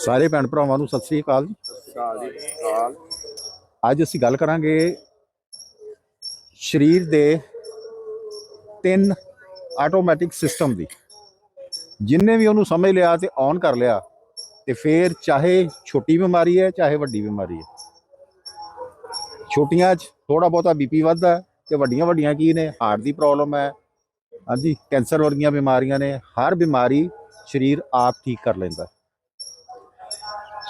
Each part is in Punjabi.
ਸਾਰੇ ਭੈਣ ਭਰਾਵਾਂ ਨੂੰ ਸਤਿ ਸ੍ਰੀ ਅਕਾਲ ਜੀ। ਅੱਜ ਅਸੀਂ ਗੱਲ ਕਰਾਂਗੇ ਸਰੀਰ ਦੇ ਤਿੰਨ ਆਟੋਮੈਟਿਕ ਸਿਸਟਮ ਦੀ। ਜਿੰਨੇ ਵੀ ਉਹਨੂੰ ਸਮਝ ਲਿਆ ਤੇ ਔਨ ਕਰ ਲਿਆ, ਤੇ ਫੇਰ ਚਾਹੇ ਛੋਟੀ ਬਿਮਾਰੀ ਹੈ, ਚਾਹੇ ਵੱਡੀ ਬਿਮਾਰੀ ਹੈ। ਛੋਟੀਆਂ 'ਚ ਥੋੜਾ ਬਹੁਤਾ ਬੀਪੀ ਵੱਧਦਾ ਹੈ ਤੇ ਵੱਡੀਆਂ ਵੱਡੀਆਂ ਕੀ ਨੇ? ਹਾਰਟ ਦੀ ਪ੍ਰੋਬਲਮ ਹੈ। ਹਾਂਜੀ, ਕੈਂਸਰ ਵਰਗੀਆਂ ਬਿਮਾਰੀਆਂ ਨੇ। ਹਰ ਬਿਮਾਰੀ ਸਰੀਰ ਆਪ ਠੀਕ ਕਰ ਲੈਂਦਾ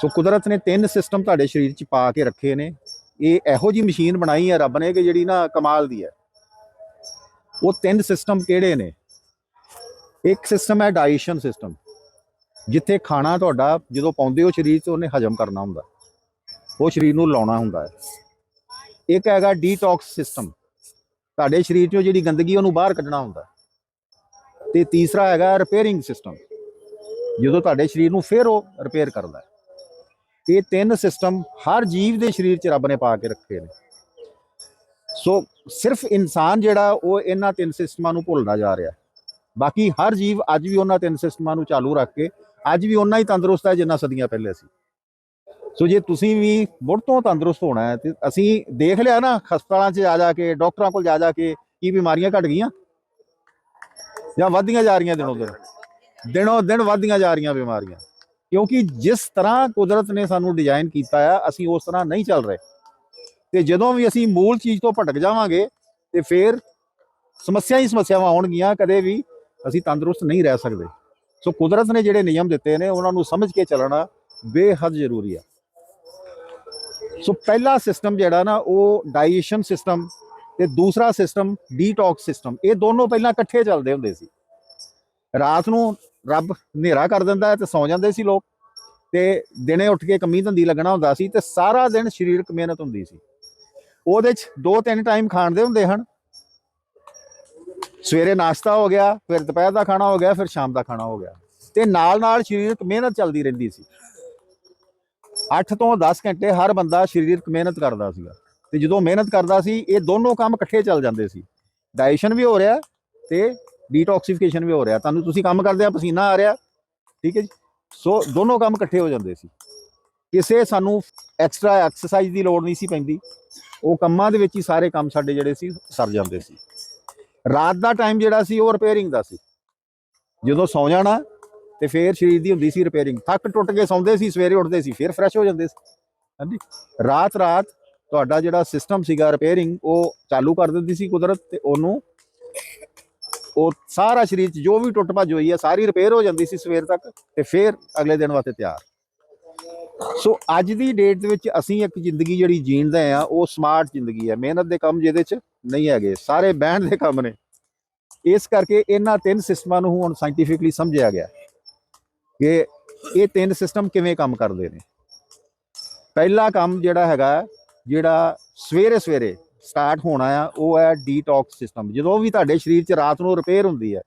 ਸੋ ਕੁਦਰਤ ਨੇ ਤਿੰਨ ਸਿਸਟਮ ਤੁਹਾਡੇ ਸਰੀਰ 'ਚ ਪਾ ਕੇ ਰੱਖੇ ਨੇ। ਇਹ ਇਹੋ ਜੀ ਮਸ਼ੀਨ ਬਣਾਈ ਹੈ ਰੱਬ ਨੇ ਕਿ ਜਿਹੜੀ ਨਾ ਕਮਾਲ ਦੀ ਹੈ। ਉਹ ਤਿੰਨ ਸਿਸਟਮ ਕਿਹੜੇ ਨੇ? ਇੱਕ ਸਿਸਟਮ ਹੈ ਡਾਈਜੈਸ਼ਨ ਸਿਸਟਮ ਜਿੱਥੇ ਖਾਣਾ ਤੁਹਾਡਾ ਜਦੋਂ ਪਾਉਂਦੇ ਹੋ ਸਰੀਰ 'ਚ, ਉਹਨੇ ਹਜਮ ਕਰਨਾ ਹੁੰਦਾ। ਉਹ ਸਰੀਰ ਨੂੰ ਲਾਉਣਾ ਹੁੰਦਾ ਹੈ। ਇੱਕ ਹੈਗਾ ਡੀਟੌਕਸ ਸਿਸਟਮ ਤੁਹਾਡੇ ਸਰੀਰ 'ਚੋਂ ਜਿਹੜੀ ਗੰਦਗੀ, ਉਹਨੂੰ ਬਾਹਰ ਕੱਢਣਾ ਹੁੰਦਾ ਤੇ ਤੀਸਰਾ ਹੈਗਾ ਰਿਪੇਅਰਿੰਗ ਸਿਸਟਮ ਜਦੋਂ ਤੁਹਾਡੇ ਸਰੀਰ ਨੂੰ ਫਿਰ ਉਹ ਰਿਪੇਅਰ ਕਰਦਾ ਇਹ ਤਿੰਨ ਸਿਸਟਮ ਹਰ ਜੀਵ ਦੇ ਸਰੀਰ 'ਚ ਰੱਬ ਨੇ ਪਾ ਕੇ ਰੱਖੇ ਨੇ। ਸੋ ਸਿਰਫ ਇਨਸਾਨ ਜਿਹੜਾ, ਉਹ ਇਹਨਾਂ ਤਿੰਨ ਸਿਸਟਮਾਂ ਨੂੰ ਭੁੱਲਦਾ ਜਾ ਰਿਹਾ। ਬਾਕੀ ਹਰ ਜੀਵ ਅੱਜ ਵੀ ਉਹਨਾਂ ਤਿੰਨ ਸਿਸਟਮਾਂ ਨੂੰ ਚਾਲੂ ਰੱਖ ਕੇ, ਅੱਜ ਵੀ ਉਹਨਾਂ ਹੀ ਤੰਦਰੁਸਤ ਹੈ ਜਿੰਨਾ ਸਦੀਆਂ ਪਹਿਲੇ ਸੀ। ਸੋ ਜੇ ਤੁਸੀਂ ਵੀ ਮੁੜ ਤੋਂ ਤੰਦਰੁਸਤ ਹੋਣਾ ਹੈ, ਤੇ ਅਸੀਂ ਦੇਖ ਲਿਆ ਨਾ, ਹਸਪਤਾਲਾਂ 'ਚ ਜਾ ਜਾ ਕੇ, ਡਾਕਟਰਾਂ ਕੋਲ ਜਾ ਜਾ ਕੇ ਕੀ ਬਿਮਾਰੀਆਂ ਘਟ ਗਈਆਂ? ਜਾਂ ਵੱਧਦੀਆਂ ਜਾ ਰਹੀਆਂ ਦਿਨੋਂ ਦਿਨ? ਦਿਨੋਂ ਦਿਨ ਵੱਧਦੀਆਂ ਜਾ ਰਹੀਆਂ ਬਿਮਾਰੀਆਂ। ਕਿਉਂਕਿ ਜਿਸ ਤਰ੍ਹਾਂ ਕੁਦਰਤ ਨੇ ਸਾਨੂੰ ਡਿਜ਼ਾਈਨ ਕੀਤਾ ਆ, ਅਸੀਂ ਉਸ ਤਰ੍ਹਾਂ ਨਹੀਂ ਚੱਲ ਰਹੇ। ਤੇ ਜਦੋਂ ਵੀ ਅਸੀਂ ਮੂਲ ਚੀਜ਼ ਤੋਂ ਭਟਕ ਜਾਵਾਂਗੇ, ਤੇ ਫਿਰ ਸਮੱਸਿਆ ਹੀ ਸਮੱਸਿਆਵਾਂ ਆਉਣਗੀਆਂ, ਕਦੇ ਵੀ ਅਸੀਂ ਤੰਦਰੁਸਤ ਨਹੀਂ ਰਹਿ ਸਕਦੇ। ਸੋ ਕੁਦਰਤ ਨੇ ਜਿਹੜੇ ਨਿਯਮ ਦਿੱਤੇ ਨੇ, ਉਹਨਾਂ ਨੂੰ ਸਮਝ ਕੇ ਚੱਲਣਾ ਬੇਹੱਦ ਜ਼ਰੂਰੀ ਆ। ਸੋ ਪਹਿਲਾ ਸਿਸਟਮ ਜਿਹੜਾ ਨਾ, ਉਹ ਡਾਈਜੈਸ਼ਨ ਸਿਸਟਮ ਤੇ ਦੂਸਰਾ ਸਿਸਟਮ ਡੀਟੌਕਸ ਸਿਸਟਮ ਇਹ ਦੋਨੋਂ ਪਹਿਲਾਂ ਇਕੱਠੇ ਚੱਲਦੇ ਹੁੰਦੇ ਸੀ। ਰਾਤ ਨੂੰ ਰੱਬ ਹਨੇਰਾ ਕਰ ਦਿੰਦਾ ਹੈ ਤੇ ਸੌ ਜਾਂਦੇ ਸੀ ਲੋਕ। ਤੇ ਦਿਨੇ ਉੱਠ ਕੇ ਕੰਮੀ ਧੰਦੀ ਲੱਗਣਾ ਹੁੰਦਾ ਸੀ ਤੇ ਸਾਰਾ ਦਿਨ ਸਰੀਰਕ ਮਿਹਨਤ ਹੁੰਦੀ ਸੀ। ਉਹਦੇ ਚ ਦੋ ਤਿੰਨ ਟਾਈਮ ਖਾਣ ਦੇ ਹੁੰਦੇ ਹਨ। ਸਵੇਰੇ ਨਾਸ਼ਤਾ ਹੋ ਗਿਆ, ਫਿਰ ਦੁਪਹਿਰ ਦਾ ਖਾਣਾ ਹੋ ਗਿਆ, ਫਿਰ ਸ਼ਾਮ ਦਾ ਖਾਣਾ ਹੋ ਗਿਆ। ਤੇ ਨਾਲ ਨਾਲ ਸਰੀਰਕ ਮਿਹਨਤ ਚੱਲਦੀ ਰਹਿੰਦੀ ਸੀ। 8 ਤੋਂ 10 ਘੰਟੇ ਹਰ ਬੰਦਾ ਸਰੀਰਕ ਮਿਹਨਤ ਕਰਦਾ ਸੀਗਾ। ਤੇ ਜਦੋਂ ਮਿਹਨਤ ਕਰਦਾ ਸੀ, ਇਹ ਦੋਨੋਂ ਕੰਮ ਇਕੱਠੇ ਚੱਲ ਜਾਂਦੇ ਸੀ। ਡਾਈਜੈਸ਼ਨ ਵੀ ਹੋ ਰਿਹਾ ਤੇ ਡੀਟੌਕਸੀਫਿਕੇਸ਼ਨ ਵੀ ਹੋ ਰਿਹਾ। ਤੁਹਾਨੂੰ ਤੁਸੀਂ ਕੰਮ ਕਰਦੇ ਆ, ਪਸੀਨਾ ਆ ਰਿਹਾ, ਠੀਕ ਹੈ ਜੀ? ਸੋ ਦੋਨੋਂ ਕੰਮ ਇਕੱਠੇ ਹੋ ਜਾਂਦੇ ਸੀ। ਕਿਸੇ ਸਾਨੂੰ ਐਕਸਟਰਾ ਐਕਸਰਸਾਈਜ਼ ਦੀ ਲੋੜ ਨਹੀਂ ਸੀ ਪੈਂਦੀ। ਉਹ ਕੰਮਾਂ ਦੇ ਵਿੱਚ ਹੀ ਸਾਰੇ ਕੰਮ ਸਾਡੇ ਜਿਹੜੇ ਸੀ, ਸਰ ਜਾਂਦੇ ਸੀ। ਰਾਤ ਦਾ ਟਾਈਮ ਜਿਹੜਾ ਸੀ, ਉਹ ਰਿਪੇਅਰਿੰਗ ਦਾ ਸੀ। ਜਦੋਂ ਸੌ ਜਾਣਾ ਤੇ ਫੇਰ ਸਰੀਰ ਦੀ ਹੁੰਦੀ ਸੀ ਰਿਪੇਅਰਿੰਗ ਥੱਕ ਟੁੱਟ ਕੇ ਸੌਂਦੇ ਸੀ, ਸਵੇਰੇ ਉੱਠਦੇ ਸੀ, ਫੇਰ ਫਰੈਸ਼ ਹੋ ਜਾਂਦੇ ਸੀ। ਹਾਂਜੀ? ਰਾਤ ਰਾਤ ਤੁਹਾਡਾ ਜਿਹੜਾ ਸਿਸਟਮ ਸੀਗਾ ਰਿਪੇਅਰਿੰਗ ਉਹ ਚਾਲੂ ਕਰ ਦਿੰਦੀ ਸੀ ਕੁਦਰਤ ਤੇ ਉਹਨੂੰ ਉਹ ਸਾਰਾ ਸਰੀਰ 'ਚ ਜੋ ਵੀ ਟੁੱਟ ਭੱਜ ਹੋਈ ਹੈ, ਸਾਰੀ ਰਿਪੇਅਰ ਹੋ ਜਾਂਦੀ ਸੀ ਸਵੇਰ ਤੱਕ ਤੇ ਫਿਰ ਅਗਲੇ ਦਿਨ ਵਾਸਤੇ ਤਿਆਰ। ਸੋ ਅੱਜ ਦੀ ਡੇਟ ਦੇ ਵਿੱਚ ਅਸੀਂ ਇੱਕ ਜ਼ਿੰਦਗੀ ਜਿਹੜੀ ਜੀਣਦੇ ਆ ਉਹ ਸਮਾਰਟ ਜ਼ਿੰਦਗੀ ਹੈ। ਮਿਹਨਤ ਦੇ ਕੰਮ ਜਿਹਦੇ 'ਚ ਨਹੀਂ ਹੈਗੇ, ਸਾਰੇ ਬਹਿਣ ਦੇ ਕੰਮ ਨੇ। ਇਸ ਕਰਕੇ ਇਹਨਾਂ ਤਿੰਨ ਸਿਸਟਮਾਂ ਨੂੰ ਹੁਣ ਸਾਇੰਟੀਫਿਕਲੀ ਸਮਝਿਆ ਗਿਆ ਕਿ ਇਹ ਤਿੰਨ ਸਿਸਟਮ ਕਿਵੇਂ ਕੰਮ ਕਰਦੇ ਨੇ। ਪਹਿਲਾ ਕੰਮ ਜਿਹੜਾ ਹੈਗਾ, ਜਿਹੜਾ ਸਵੇਰੇ ਸਵੇਰੇ ਸਟਾਰਟ ਹੋਣਾ ਆ, ਉਹ ਹੈ ਡੀਟੌਕਸ ਸਿਸਟਮ ਜਦੋਂ ਵੀ ਤੁਹਾਡੇ ਸਰੀਰ 'ਚ ਰਾਤ ਨੂੰ ਰਿਪੇਅਰ ਹੁੰਦੀ ਹੈ,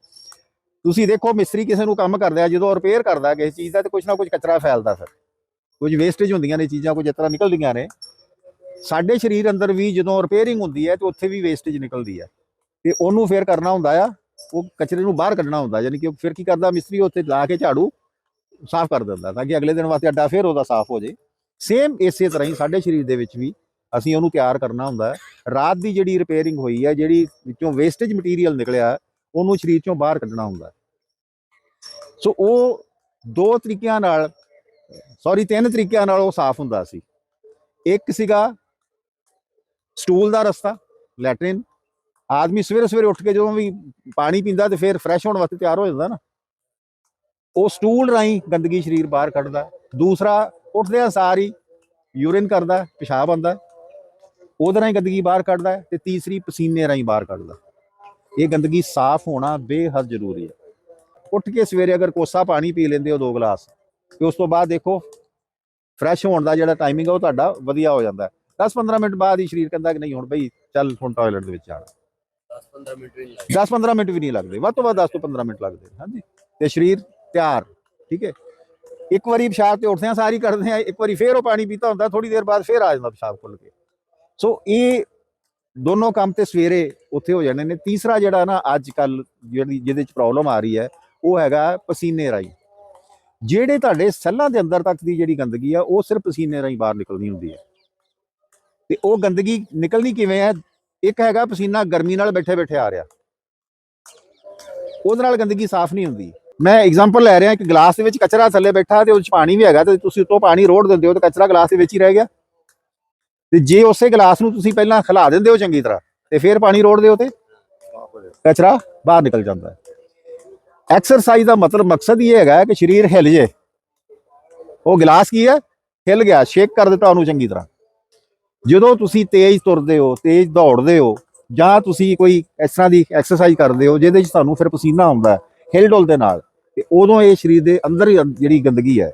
ਤੁਸੀਂ ਦੇਖੋ ਮਿਸਤਰੀ ਕਿਸੇ ਨੂੰ ਕੰਮ ਕਰਦਾ ਜਦੋਂ ਰਿਪੇਅਰ ਕਰਦਾ ਕਿਸੇ ਚੀਜ਼ ਦਾ, ਤੇ ਕੁਝ ਨਾ ਕੁਝ ਕਚਰਾ ਫੈਲਦਾ ਫਿਰ ਕੁਝ ਵੇਸਟੇਜ ਹੁੰਦੀਆਂ ਨੇ ਚੀਜ਼ਾਂ ਕੁਝ ਇਸ ਤਰ੍ਹਾਂ ਨਿਕਲਦੀਆਂ ਨੇ। ਸਾਡੇ ਸਰੀਰ ਅੰਦਰ ਵੀ ਜਦੋਂ ਰਿਪੇਅਰਿੰਗ ਹੁੰਦੀ ਹੈ, ਤੇ ਉੱਥੇ ਵੀ ਵੇਸਟੇਜ ਨਿਕਲਦੀ ਹੈ। ਤੇ ਉਹਨੂੰ ਫੇਰ ਕਰਨਾ ਹੁੰਦਾ ਆ, ਉਹ ਕਚਰੇ ਨੂੰ ਬਾਹਰ ਕੱਢਣਾ ਹੁੰਦਾ, ਯਾਨੀ ਕਿ ਫਿਰ ਕੀ ਕਰਦਾ, ਮਿਸਤਰੀ ਉੱਥੇ ਲਾ ਕੇ ਝਾੜੂ ਸਾਫ਼ ਕਰ ਦਿੰਦਾ, ਤਾਂ ਕਿ ਅਗਲੇ ਦਿਨ ਵਾਸਤੇ ਅੱਡਾ ਫੇਰ ਉਹਦਾ ਸਾਫ਼ ਹੋ ਜੇ ਸੇਮ ਇਸੇ ਤਰ੍ਹਾਂ ਹੀ ਸਾਡੇ ਸਰੀਰ ਦੇ ਵਿੱਚ ਵੀ ਅਸੀਂ ਉਹਨੂੰ ਤਿਆਰ ਕਰਨਾ ਹੁੰਦਾ ਰਾਤ ਦੀ ਜਿਹੜੀ ਰਿਪੇਅਰਿੰਗ ਹੋਈ ਹੈ, ਜਿਹੜੀ ਵਿੱਚੋਂ ਵੇਸਟੇਜ ਮਟੀਰੀਅਲ ਨਿਕਲਿਆ ਉਹਨੂੰ ਸਰੀਰ ਚੋਂ ਬਾਹਰ ਕੱਢਣਾ ਹੁੰਦਾ ਸੋ ਉਹ ਦੋ ਤਰੀਕਿਆਂ ਨਾਲ ਸੌਰੀ ਤਿੰਨ ਤਰੀਕਿਆਂ ਨਾਲ ਉਹ ਸਾਫ਼ ਹੁੰਦਾ ਸੀ। ਇੱਕ ਸੀਗਾ ਸਟੂਲ ਦਾ ਰਸਤਾ, ਲੈਟਰਿਨ। ਆਦਮੀ ਸਵੇਰੇ ਸਵੇਰੇ ਉੱਠ ਕੇ ਜਦੋਂ ਵੀ ਪਾਣੀ ਪੀਂਦਾ ਤੇ ਫਿਰ ਫਰੈਸ਼ ਹੋਣ ਵਾਸਤੇ ਤਿਆਰ ਹੋ ਜਾਂਦਾ ਨਾ। ਉਹ ਸਟੂਲ ਰਾਹੀਂ ਗੰਦਗੀ ਸਰੀਰ ਬਾਹਰ ਕੱਢਦਾ ਦੂਸਰਾ ਉੱਠਦੇ ਆ ਸਾਰੀ ਯੂਰਿਨ ਕਰਦਾ ਪਿਸ਼ਾਬ ਆਉਂਦਾ ਉਹਦੇ ਰਾਹੀਂ ਗੰਦਗੀ ਬਾਹਰ ਕੱਢਦਾ ਹੈ ਤੇ ਤੀਸਰੀ ਪਸੀਨੇ ਰਾਹੀਂ ਬਾਹਰ ਕੱਢਦਾ ਇਹ ਗੰਦਗੀ ਸਾਫ਼ ਹੋਣਾ ਬੇਹੱਦ ਜ਼ਰੂਰੀ ਹੈ। ਉੱਠ ਕੇ ਸਵੇਰੇ ਅਗਰ ਕੋਸਾ ਪਾਣੀ ਪੀ ਲੈਂਦੇ ਹੋ ਦੋ ਗਲਾਸ ਤੇ ਉਸ ਤੋਂ ਬਾਅਦ ਦੇਖੋ ਫਰੈਸ਼ ਹੋਣ ਦਾ ਜਿਹੜਾ ਟਾਈਮਿੰਗ ਹੈ ਉਹ ਤੁਹਾਡਾ ਵਧੀਆ ਹੋ ਜਾਂਦਾ ਹੈ। 10-15 ਮਿੰਟ ਬਾਅਦ ਹੀ ਸਰੀਰ ਕਹਿੰਦਾ ਕਿ ਨਹੀਂ ਹੁਣ ਬਈ ਚੱਲ ਹੁਣ ਟਾਇਲਟ ਦੇ ਵਿੱਚ ਜਾਣਾ। 10-15 ਮਿੰਟ ਵੀ ਨਹੀਂ ਲੱਗਦੇ। 10-15 ਮਿੰਟ ਵੀ ਨਹੀਂ ਲੱਗਦੇ। ਵੱਧ ਤੋਂ ਵੱਧ 10 ਤੋਂ 15 ਮਿੰਟ ਲੱਗਦੇ ਹਾਂਜੀ। ਤੇ ਸਰੀਰ ਤਿਆਰ ਠੀਕ ਹੈ। ਇੱਕ ਵਾਰੀ ਪਿਸ਼ਾਬ ਤੇ ਉੱਠਦੇ ਆ ਸਾਰੀ ਕਰਦੇ ਆ ਇੱਕ ਵਾਰੀ ਫੇਰ ਉਹ ਪਾਣੀ ਪੀਤਾ ਹੁੰਦਾ ਥੋੜੀ ਦੇਰ ਬਾਅਦ ਫੇਰ ਆ ਜਾਂਦਾ ਪਿਸ਼ਾਬ ਖੁੱਲ ਕੇ। ਸੋ ਇਹ ਦੋਨੋਂ ਕੰਮ ਤੇ ਸਵੇਰੇ ਉੱਥੇ ਹੋ ਜਾਣੇ ਨੇ। ਤੀਸਰਾ ਜਿਹੜਾ ਨਾ ਅੱਜ ਕੱਲ ਜਿਹੜੀ, ਜਿਹਦੇ ਚ ਪ੍ਰੋਬਲਮ ਆ ਰਹੀ ਹੈ, ਉਹ ਹੈਗਾ ਪਸੀਨੇ ਰਾਹੀਂ। ਜਿਹੜੇ ਤੁਹਾਡੇ ਸੈੱਲਾਂ ਦੇ ਅੰਦਰ ਤੱਕ ਦੀ ਜਿਹੜੀ ਗੰਦਗੀ ਆ, ਉਹ ਸਿਰਫ ਪਸੀਨੇ ਰਾਹੀਂ ਬਾਹਰ ਨਿਕਲਦੀ ਹੁੰਦੀ ਹੈ। ਤੇ ਉਹ ਗੰਦਗੀ ਨਿਕਲਣੀ ਕਿਵੇਂ ਹੈ? ਇੱਕ ਹੈਗਾ ਪਸੀਨਾ ਗਰਮੀ ਨਾਲ ਬੈਠੇ ਬੈਠੇ ਆ ਰਿਹਾ। ਉਹਦੇ ਨਾਲ ਗੰਦਗੀ ਸਾਫ਼ ਨਹੀਂ ਹੁੰਦੀ। ਮੈਂ ਐਗਜ਼ਾਮਪਲ ਲੈ ਰਿਹਾ, ਇੱਕ ਗਲਾਸ ਦੇ ਵਿੱਚ ਕਚਰਾ ਥੱਲੇ ਬੈਠਾ ਤੇ ਉਹ 'ਚ ਪਾਣੀ ਵੀ ਹੈਗਾ ਤੇ ਤੁਸੀਂ ਉੱਤੋਂ ਪਾਣੀ ਰੋੜ ਦਿੰਦੇ ਹੋ ਤੇ ਕਚਰਾ ਗਲਾਸ ਦੇ ਵਿੱਚ ਹੀ ਰਹਿ ਗਿਆ। ਤੇ ਜੇ ਉਸੇ ਗਲਾਸ ਨੂੰ ਤੁਸੀਂ ਪਹਿਲਾਂ ਖਿਲਾ ਦਿੰਦੇ ਹੋ ਚੰਗੀ ਤਰ੍ਹਾਂ, ਤੇ ਫਿਰ ਪਾਣੀ ਰੋੜਦੇ ਹੋ ਤੇ ਕਚਰਾ ਬਾਹਰ ਨਿਕਲ ਜਾਂਦਾ ਹੈ। ਐਕਸਰਸਾਈਜ਼ ਦਾ ਮਤਲਬ ਮਕਸਦ ਇਹ ਹੈਗਾ ਕਿ ਸਰੀਰ ਹਿੱਲ ਜੇ। ਉਹ ਗਲਾਸ ਕੀ ਹੈ? ਹਿਲ ਗਿਆ ਸ਼ੇਕ ਕਰ ਦਿੱਤਾ ਉਹਨੂੰ ਚੰਗੀ ਤਰ੍ਹਾਂ। ਜਦੋਂ ਤੁਸੀਂ ਤੇਜ਼ ਤੁਰਦੇ ਹੋ, ਤੇਜ਼ ਦੌੜਦੇ ਹੋ, ਜਾਂ ਤੁਸੀਂ ਕੋਈ ਇਸ ਤਰ੍ਹਾਂ ਦੀ ਐਕਸਰਸਾਈਜ਼ ਕਰਦੇ ਹੋ, ਜਿਹਦੇ ਵਿੱਚ ਤੁਹਾਨੂੰ ਫਿਰ ਪਸੀਨਾ ਆਉਂਦਾ ਹੈ ਹਿਲ ਡੁਲ ਦੇ ਨਾਲ, ਤੇ ਉਦੋਂ ਇਹ ਸਰੀਰ ਦੇ ਅੰਦਰ ਹੀ ਜਿਹੜੀ ਗੰਦਗੀ ਹੈ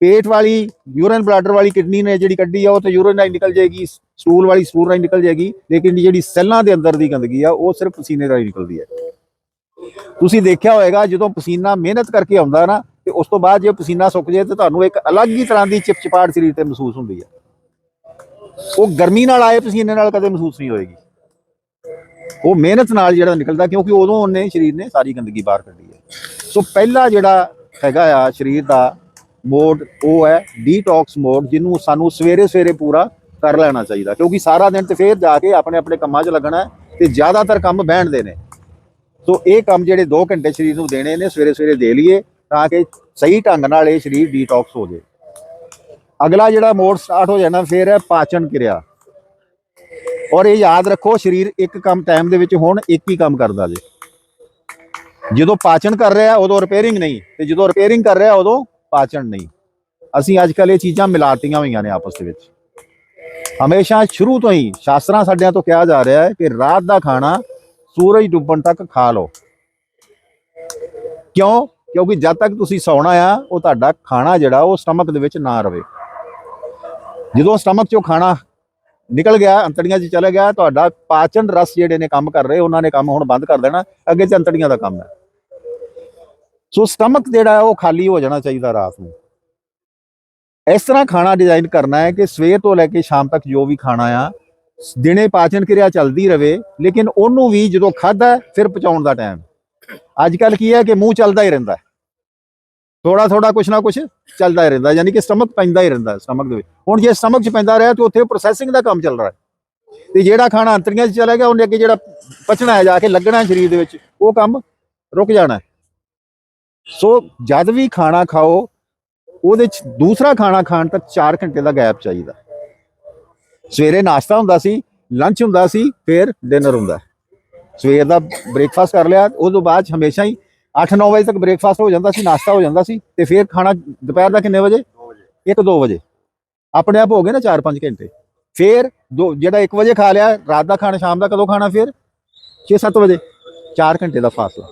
ਪੇਟ ਵਾਲੀ ਯੂਰਨ ਬਲਾਡਰ ਵਾਲੀ ਕਿਡਨੀ ਨੇ ਜਿਹੜੀ ਕੱਢੀ ਆ, ਉਹ ਤੇ ਯੂਰਨ ਨਾਲ ਨਿਕਲ ਜਾਏਗੀ ਸਟੂਲ ਵਾਲੀ ਸਟੂਲ ਨਾਲ ਨਿਕਲ ਜਾਏਗੀ, ਲੇਕਿਨ ਜਿਹੜੀ ਸੈੱਲਾਂ ਦੇ ਅੰਦਰ ਦੀ ਗੰਦਗੀ ਆ, ਉਹ ਸਿਰਫ ਪਸੀਨੇ ਰਾਹੀਂ ਨਿਕਲਦੀ ਹੈ। ਤੁਸੀਂ ਦੇਖਿਆ ਹੋਵੇਗਾ ਜਦੋਂ ਪਸੀਨਾ ਮਿਹਨਤ ਕਰਕੇ ਆਉਂਦਾ ਨਾ, ਤੇ ਉਸ ਤੋਂ ਬਾਅਦ ਜੇ ਪਸੀਨਾ ਸੁੱਕ ਜਾਏ, ਤੇ ਤੁਹਾਨੂੰ ਇੱਕ ਅਲੱਗ ਹੀ ਤਰ੍ਹਾਂ ਦੀ ਚਿਪਚਿਪਾਹਟ ਸਰੀਰ ਤੇ ਮਹਿਸੂਸ ਹੁੰਦੀ ਹੈ। ਉਹ ਗਰਮੀ ਨਾਲ ਆਏ ਪਸੀਨੇ ਨਾਲ ਕਦੇ ਮਹਿਸੂਸ ਨਹੀਂ ਹੋਏਗੀ। ਉਹ ਮਿਹਨਤ ਨਾਲ ਜਿਹੜਾ ਨਿਕਲਦਾ, ਕਿਉਂਕਿ ਉਦੋਂ ਉਹਨੇ ਸਰੀਰ ਨੇ ਸਾਰੀ ਗੰਦਗੀ ਬਾਹਰ ਕੱਢੀ ਹੈ। ਸੋ ਪਹਿਲਾ ਜਿਹੜਾ ਹੈਗਾ ਆ, ਸਰੀਰ ਦਾ ਮੋਡ ਉਹ ਹੈ ਡੀਟੌਕਸ ਮੋਡ ਜਿਹਨੂੰ ਸਾਨੂੰ ਸਵੇਰੇ ਸਵੇਰੇ ਪੂਰਾ ਕਰ ਲੈਣਾ ਚਾਹੀਦਾ। ਕਿਉਂਕਿ ਸਾਰਾ ਦਿਨ ਤੇ ਫੇਰ ਜਾ ਕੇ ਆਪਣੇ ਆਪਣੇ ਕੰਮਾਂ 'ਚ ਲੱਗਣਾ ਹੈ ਤੇ ਜ਼ਿਆਦਾਤਰ ਕੰਮ ਬਹਿਣ ਦੇ ਨੇ। ਸੋ ਇਹ ਕੰਮ ਜਿਹੜੇ 2 ਘੰਟੇ ਸਰੀਰ ਨੂੰ ਦੇਣੇ ਨੇ, ਸਵੇਰੇ ਸਵੇਰੇ ਦੇ ਲਈਏ ਤਾਂ ਕਿ ਸਹੀ ਢੰਗ ਨਾਲ ਇਹ ਸਰੀਰ ਡੀਟੌਕਸ ਹੋ ਜਾਏ। ਅਗਲਾ ਜਿਹੜਾ ਮੋਡ ਸਟਾਰਟ ਹੋ ਜਾਣਾ, ਫਿਰ ਹੈ ਪਾਚਨ ਕਿਰਿਆ। ਔਰ ਇਹ ਯਾਦ ਰੱਖੋ, ਸਰੀਰ ਇੱਕ ਕੰਮ ਟਾਈਮ ਦੇ ਵਿੱਚ ਹੁਣ ਇੱਕ ਹੀ ਕੰਮ ਕਰਦਾ ਜੇ। ਜਦੋਂ ਪਾਚਨ ਕਰ ਰਿਹਾ, ਉਦੋਂ ਰਿਪੇਅਰਿੰਗ ਨਹੀਂ। ਤੇ ਜਦੋਂ ਰਿਪੇਅਰਿੰਗ ਕਰ ਰਿਹਾ, ਉਦੋਂ ਪਾਚਨ ਨਹੀਂ। ਅਸੀਂ ਅੱਜ ਕੱਲ ਇਹ ਚੀਜ਼ਾਂ ਮਿਲਾਤੀਆਂ ਹੋਈਆਂ ਨੇ ਆਪਸ ਦੇ ਵਿੱਚ। ਹਮੇਸ਼ਾ ਸ਼ੁਰੂ ਤੋਂ ਹੀ ਸ਼ਾਸਤਰਾਂ ਸਾਡਿਆਂ ਤੋਂ ਕਿਹਾ ਜਾ ਰਿਹਾ ਹੈ ਕਿ ਰਾਤ ਦਾ ਖਾਣਾ ਸੂਰਜ ਡੁੱਬਣ ਤੱਕ ਖਾ ਲਓ। ਕਿਉਂ? ਕਿਉਂਕਿ ਜਦ ਤੱਕ ਤੁਸੀਂ ਸੌਣਾ ਆ, ਉਹ ਤੁਹਾਡਾ ਖਾਣਾ ਜਿਹੜਾ, ਉਹ ਸਟਮਕ ਦੇ ਵਿੱਚ ਨਾ ਰਵੇ। ਜਦੋਂ ਸਟਮਕ ਚੋਂ ਖਾਣਾ ਨਿਕਲ ਗਿਆ, ਅੰਤੜੀਆਂ 'ਚ ਚਲੇ ਗਿਆ, ਤੁਹਾਡਾ ਪਾਚਨ ਰਸ ਜਿਹੜੇ ਨੇ ਕੰਮ ਕਰ ਰਹੇ, ਉਹਨਾਂ ਨੇ ਕੰਮ ਹੁਣ ਬੰਦ ਕਰ ਦੇਣਾ। ਅੱਗੇ 'ਚ ਅੰਤੜੀਆਂ ਦਾ ਕੰਮ ਹੈ। ਸੋ ਸਟਮਕ ਜਿਹੜਾ ਉਹ ਖਾਲੀ ਹੋ ਜਾਣਾ ਚਾਹੀਦਾ ਰਾਤ ਨੂੰ। ਇਸ ਤਰ੍ਹਾਂ ਖਾਣਾ ਡਿਜ਼ਾਈਨ ਕਰਨਾ ਹੈ ਕਿ ਸਵੇਰ ਤੋਂ ਲੈ ਕੇ ਸ਼ਾਮ ਤੱਕ ਜੋ ਵੀ ਖਾਣਾ ਆ, ਦਿਨੇ ਪਾਚਨ ਕਿਰਿਆ ਚੱਲਦੀ ਰਵੇ, ਲੇਕਿਨ ਉਹਨੂੰ ਵੀ ਜਦੋਂ ਖਾਦਾ ਫਿਰ ਪਚਾਉਣ ਦਾ ਟਾਈਮ ਅੱਜ ਕੱਲ ਕੀ ਹੈ ਕਿ ਮੂੰਹ ਚੱਲਦਾ ਹੀ ਰਹਿੰਦਾ ਥੋੜਾ ਥੋੜਾ ਕੁਛ ਨਾ ਕੁਛ ਚੱਲਦਾ ਹੀ ਰਹਿੰਦਾ, ਯਾਨੀ ਕਿ ਸਟਮਕ ਪੈਂਦਾ ਹੀ ਰਹਿੰਦਾ ਸਟਮਕ ਦੇ ਵਿੱਚ। ਹੁਣ ਜੇ ਸਟਮਕ 'ਚ ਪੈਂਦਾ ਰਿਹਾ ਤੇ ਉੱਥੇ ਪ੍ਰੋਸੈਸਿੰਗ ਦਾ ਕੰਮ ਚੱਲ ਰਿਹਾ ਹੈ। ਤੇ ਜਿਹੜਾ ਖਾਣਾ ਅੰਤਰੀਆਂ 'ਚ ਚਲਾ ਗਿਆ, ਉਹਨੇ ਅੱਗੇ ਜਿਹੜਾ ਪਚਣਾ ਹੈ, ਜਾ ਕੇ ਲੱਗਣਾ ਸਰੀਰ ਦੇ ਵਿੱਚ, ਉਹ ਕੰਮ ਰੁਕ ਜਾਣਾ ਸੋ ਜਦ ਵੀ ਖਾਣਾ ਖਾਓ ਉਹਦੇ 'ਚ ਦੂਸਰਾ ਖਾਣਾ ਖਾਣ ਤੱਕ 4 ਘੰਟੇ ਦਾ ਗੈਪ ਚਾਹੀਦਾ। ਸਵੇਰੇ ਨਾਸ਼ਤਾ ਹੁੰਦਾ ਸੀ ਲੰਚ ਹੁੰਦਾ ਸੀ ਫਿਰ ਡਿਨਰ ਹੁੰਦਾ। ਸਵੇਰ ਦਾ ਬ੍ਰੇਕਫਾਸਟ ਕਰ ਲਿਆ ਉਸ ਤੋਂ ਬਾਅਦ ਹਮੇਸ਼ਾ ਹੀ 8-9 ਵਜੇ ਤੱਕ ਬ੍ਰੇਕਫਾਸਟ ਹੋ ਜਾਂਦਾ ਸੀ ਨਾਸ਼ਤਾ ਹੋ ਜਾਂਦਾ ਸੀ ਤੇ ਫਿਰ ਖਾਣਾ ਦੁਪਹਿਰ ਦਾ ਕਿੰਨੇ ਵਜੇ? 1-2 ਵਜੇ। ਆਪਣੇ ਆਪ ਹੋ ਗਏ ਨਾ 4-5 ਘੰਟੇ। ਫਿਰ ਜਿਹੜਾ 1 ਵਜੇ ਖਾ ਲਿਆ ਰਾਤ ਦਾ ਖਾਣਾ ਸ਼ਾਮ ਦਾ ਕਦੋਂ ਖਾਣਾ ਫਿਰ? 6-7 ਵਜੇ। 4 ਘੰਟੇ ਦਾ ਫਾਸਲਾ।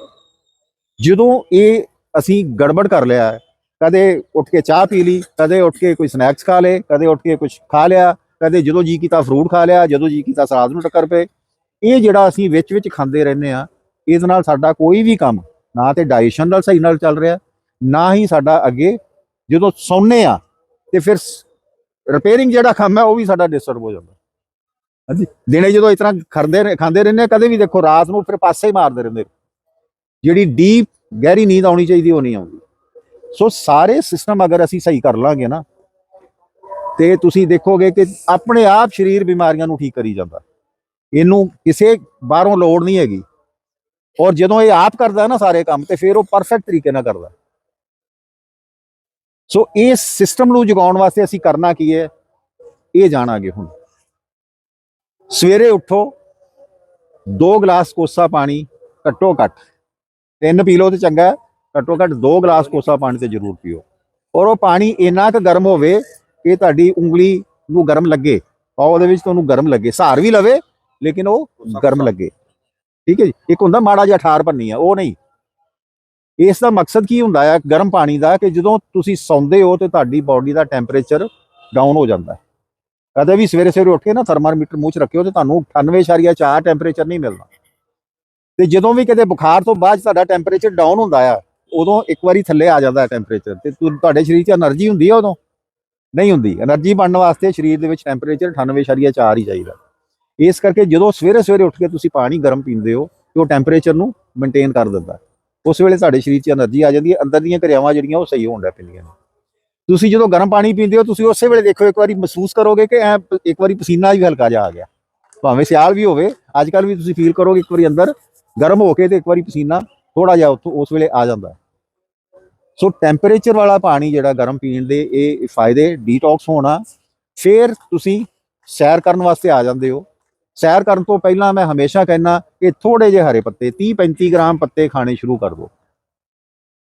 ਜਦੋਂ ਇਹ ਅਸੀਂ ਗੜਬੜ ਕਰ ਲਿਆ ਹੈ, ਕਦੇ ਉੱਠ ਕੇ ਚਾਹ ਪੀ ਲਈ ਕਦੇ ਉੱਠ ਕੇ ਕੋਈ ਸਨੈਕਸ ਖਾ ਲੇ ਕਦੇ ਉੱਠ ਕੇ ਕੁਝ ਖਾ ਲਿਆ ਕਦੇ ਜਦੋਂ ਜੀ ਕੀਤਾ ਫਰੂਟ ਖਾ ਲਿਆ ਜਦੋਂ ਜੀ ਕੀਤਾ ਸਲਾਦ ਨੂੰ ਟੱਕਰ ਪਏ। ਇਹ ਜਿਹੜਾ ਅਸੀਂ ਵਿੱਚ ਵਿੱਚ ਖਾਂਦੇ ਰਹਿੰਦੇ ਆ ਇਸ ਨਾਲ ਸਾਡਾ ਕੋਈ ਵੀ ਕੰਮ ਨਾ ਤੇ ਡਾਈਜੈਸ਼ਨ ਨਾਲ ਸਹੀ ਨਾਲ ਚੱਲ ਰਿਹਾ ਨਾ ਹੀ ਸਾਡਾ ਅੱਗੇ ਜਦੋਂ ਸੌਂਨੇ ਆ ਤੇ ਫਿਰ ਰਿਪੇਅਰਿੰਗ ਜਿਹੜਾ ਕੰਮ ਹੈ ਉਹ ਵੀ ਸਾਡਾ ਡਿਸਟਰਬ ਹੋ ਜਾਂਦਾ। ਹਾਂਜੀ ਦਿਨੇ ਜਦੋਂ ਇਸ ਤਰ੍ਹਾਂ ਖਰਦੇ ਰਹਿ- ਖਾਂਦੇ ਰਹਿੰਦੇ ਆ, ਕਦੇ ਵੀ ਦੇਖੋ ਰਾਤ ਨੂੰ ਫਿਰ ਪਾਸੇ ਹੀ ਮਾਰਦੇ ਰਹਿੰਦੇ ਜਿਹੜੀ ਡੀਪ ਗਹਿਰੀ ਨੀਂਦ ਆਉਣੀ ਚਾਹੀਦੀ, ਉਹ ਨਹੀਂ ਆਉਂਦੀ। ਸੋ ਸਾਰੇ ਸਿਸਟਮ ਅਗਰ ਅਸੀਂ ਸਹੀ ਕਰ ਲਾਂਗੇ ਨਾ, ਤੇ ਤੁਸੀਂ ਦੇਖੋਗੇ ਕਿ ਆਪਣੇ ਆਪ ਸਰੀਰ ਬਿਮਾਰੀਆਂ ਨੂੰ ਠੀਕ ਕਰੀ ਜਾਂਦਾ। ਇਹਨੂੰ ਕਿਸੇ ਬਾਹਰੋਂ ਲੋੜ ਨਹੀਂ ਹੈਗੀ। ਔਰ ਜਦੋਂ ਇਹ ਆਪ ਕਰਦਾ ਨਾ ਸਾਰੇ ਕੰਮ, ਤੇ ਫਿਰ ਉਹ ਪਰਫੈਕਟ ਤਰੀਕੇ ਨਾਲ ਕਰਦਾ। ਸੋ ਇਸ ਸਿਸਟਮ ਨੂੰ ਜਗਾਉਣ ਵਾਸਤੇ ਅਸੀਂ ਕਰਨਾ ਕੀ ਹੈ? ਇਹ ਜਾਣਾਂਗੇ ਹੁਣ। ਸਵੇਰੇ ਉੱਠੋ 2 ਗਲਾਸ ਕੋਸਾ ਪਾਣੀ, ਘੱਟੋ ਘੱਟ ਤਿੰਨ ਪੀ ਲਓ ਤੇ ਚੰਗਾ ਘੱਟੋ ਘੱਟ 2 ਗਲਾਸ ਕੋਸਾ ਪਾਣੀ ਤੇ ਜ਼ਰੂਰ ਪੀਓ। ਔਰ ਉਹ ਪਾਣੀ ਇੰਨਾ ਕੁ ਗਰਮ ਹੋਵੇ ਕਿ ਤੁਹਾਡੀ ਉਂਗਲੀ ਨੂੰ ਗਰਮ ਲੱਗੇ। ਪਾਉ ਉਹਦੇ ਵਿੱਚ ਤੁਹਾਨੂੰ ਗਰਮ ਲੱਗੇ। ਸਹਾਰ ਵੀ ਲਵੇ ਲੇਕਿਨ ਉਹ ਗਰਮ ਲੱਗੇ। ਠੀਕ ਹੈ ਜੀ? ਇੱਕ ਹੁੰਦਾ ਮਾੜਾ ਜਿਹਾ ਠਾਰ ਭੰਨੀ ਆ ਉਹ ਨਹੀਂ। ਇਸ ਦਾ ਮਕਸਦ ਕੀ ਹੁੰਦਾ ਹੈ ਗਰਮ ਪਾਣੀ ਦਾ ਕਿ ਜਦੋਂ ਤੁਸੀਂ ਸੌਂਦੇ ਹੋ ਤੇ ਤੁਹਾਡੀ ਬਾਡੀ ਦਾ ਟੈਂਪਰੇਚਰ ਡਾਊਨ ਹੋ ਜਾਂਦਾ ਹੈ। ਕਦੇ ਵੀ ਸਵੇਰੇ ਸਵੇਰੇ ਉੱਠ ਕੇ ਨਾ ਥਰਮਾਮੀਟਰ ਮੂੰਹ 'ਚ ਰੱਖਿਓ ਤੇ ਤੁਹਾਨੂੰ 98.4 ਟੈਂਪਰੇਚਰ ਨਹੀਂ ਮਿਲਦਾ ਤੇ ਜਦੋਂ ਵੀ ਕਿਤੇ ਬੁਖਾਰ ਤੋਂ ਬਾਅਦ ਤੁਹਾਡਾ ਟੈਂਪਰੇਚਰ ਡਾਊਨ ਹੁੰਦਾ ਆ, ਉਦੋਂ ਇੱਕ ਵਾਰੀ ਥੱਲੇ ਆ ਜਾਂਦਾ ਟੈਂਪਰੇਚਰ ਤੇ ਤੁਹਾਡੇ ਸਰੀਰ 'ਚ એનર્ਜੀ ਹੁੰਦੀ ਆ ਉਦੋਂ? ਨਹੀਂ ਹੁੰਦੀ। એનર્ਜੀ ਬਣਨ ਵਾਸਤੇ ਸਰੀਰ ਦੇ ਵਿੱਚ ਟੈਂਪਰੇਚਰ 98.4 ਹੀ ਚਾਹੀਦਾ। ਇਸ ਕਰਕੇ ਜਦੋਂ ਸਵੇਰੇ ਸਵੇਰੇ ਉੱਠ ਕੇ ਤੁਸੀਂ ਪਾਣੀ ਗਰਮ ਪੀਂਦੇ ਹੋ, ਤੇ ਉਹ ਟੈਂਪਰੇਚਰ ਨੂੰ ਮੇਨਟੇਨ ਕਰ ਦਿੰਦਾ। ਉਸ ਵੇਲੇ ਤੁਹਾਡੇ ਸਰੀਰ 'ਚ એનર્ਜੀ ਆ ਜਾਂਦੀ ਹੈ, ਅੰਦਰ ਦੀਆਂ ਕਿਰਿਆਵਾਂ ਜਿਹੜੀਆਂ ਉਹ ਸਹੀ ਹੋਣ ਲੱਗ ਪੈਂਦੀਆਂ ਨੇ। ਤੁਸੀਂ ਜਦੋਂ ਗਰਮ ਪਾਣੀ ਪੀਂਦੇ ਹੋ, ਤੁਸੀਂ ਉਸੇ ਵੇਲੇ ਦੇਖੋ, ਇੱਕ ਵਾਰੀ ਮਹਿਸੂਸ ਕਰੋਗੇ ਕਿ ਐ ਇੱਕ ਵਾਰੀ ਪਸੀਨਾ ਵੀ ਹਲਕਾ ਜਿਹਾ ਆ ਗਿਆ। ਭਾਵੇਂ ਸਿਆਲ ਵੀ ਹੋਵੇ, ਅੱਜ ਕੱਲ ਵੀ ਤੁਸੀਂ ਫੀਲ ਕਰੋਗੇ ਇੱਕ ਵਾਰੀ ਅੰਦਰ ਗਰਮ ਹੋ ਕੇ ਤੇ ਇੱਕ ਵਾਰੀ ਪਸੀਨਾ ਥੋੜਾ ਜਿਹਾ ਉੱਥੋਂ ਉਸ ਵੇਲੇ ਆ ਜਾਂਦਾ ਸੋ ਟੈਂਪਰੇਚਰ ਵਾਲਾ ਪਾਣੀ ਜਿਹੜਾ ਗਰਮ ਪੀਣ ਦੇ ਇਹ ਫਾਇਦੇ ਡੀਟੌਕਸ ਹੋਣਾ, ਫਿਰ ਤੁਸੀਂ ਸੈਰ ਕਰਨ ਵਾਸਤੇ ਆ ਜਾਂਦੇ ਹੋ। ਸੈਰ ਕਰਨ ਤੋਂ ਪਹਿਲਾਂ ਮੈਂ ਹਮੇਸ਼ਾ ਕਹਿੰਦਾ ਕਿ ਥੋੜੇ ਜਿਹੇ ਹਰੇ ਪੱਤੇ 30 35 ਗ੍ਰਾਮ ਪੱਤੇ ਖਾਣੇ ਸ਼ੁਰੂ ਕਰ ਦਿਓ।